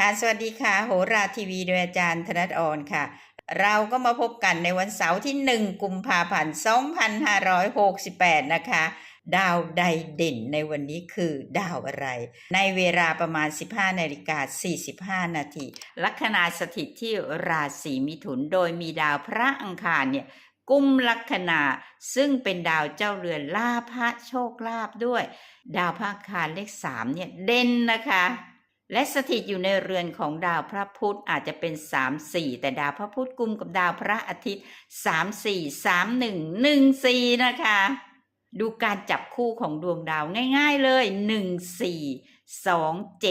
ค่ะสวัสดีค่ะ โหราทีวีโดยอาจารย์ธนัทอ่อนค่ะ เราก็มาพบกันในวันเสาร์ที่ 1 กุมภาพันธ์ 2568 นะคะ ดาวใดเด่นในวันนี้คือดาวอะไร ในเวลาประมาณ 15นาฬิกา45 นาที ลัคนาสถิตที่ราศีมิถุนโดยมีดาวพระอังคารเนี่ยกุมลัคนาซึ่งเป็นดาวเจ้าเรือนลาภะโชคลาภด้วย ดาวพระอังคารเลขสามเนี่ยเด่นนะคะ และสถิตอยู่ในเรือนของดาวพระพุธอาจจะเป็น3 4แต่ดาวพระพุธกุมกับดาวพระอาทิตย์3 4 3 1 1 4นะคะ ดูการจับคู่ของดวงดาวง่ายๆเลย1 4 2 7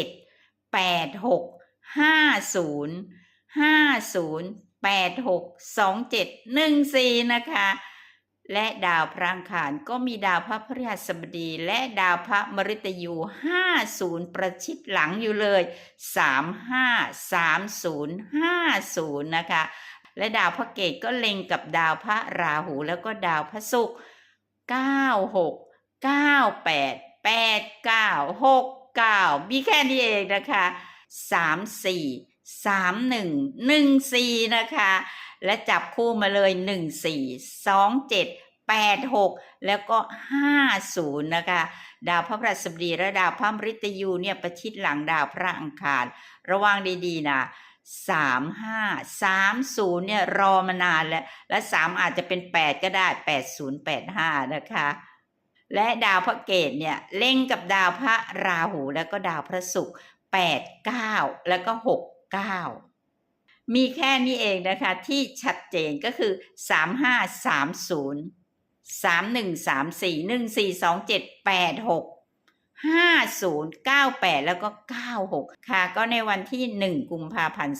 8 6 5 0 5 0 8 6 2 7 1 4นะคะ และดาวพระอังคารก็มีดาวพระพฤหัสบดี และดาวพระมฤตยู 50 ประชิดหลังอยู่เลย 35 30 50 นะคะ และดาวพระเกตก็เล็งกับดาวพระราหูแล้วก็ดาวพระศุกร์96 98 89 69 มีแค่นี้เองนะคะ 34 31 14 นะคะ และจับคู่มาเลย 1 4 2 7 8 6 แล้วก็ 50 นะคะ ดาวพระพฤหัสบดีและดาวพระมฤตยูเนี่ยประชิดหลังดาวพระอังคาร ระวังดีๆนะ3 5 3 0เนี่ยรอมานานแล้ว และ3อาจจะเป็น8ก็ได้80 85นะคะ และดาวพระเกตเนี่ยเล่งกับดาวพระราหูแล้วก็ดาวพระศุกร์8 9แล้วก็6 9 มีแค่นี้เองนะคะที่ชัดเจนก็คือ 3 5 3 0 3 1 3 4 1 4 2 7 8 6 5 0 9 8 แล้วก็ 96 ค่ะ ก็ในวันที่ 1 กุมภาพันธ์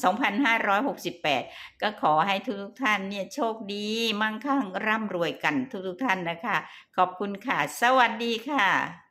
2568 ก็ขอให้ทุกๆท่านเนี่ยโชคดี มั่งคั่งร่ำรวยกันทุกๆท่านนะคะ ขอบคุณค่ะ สวัสดีค่ะ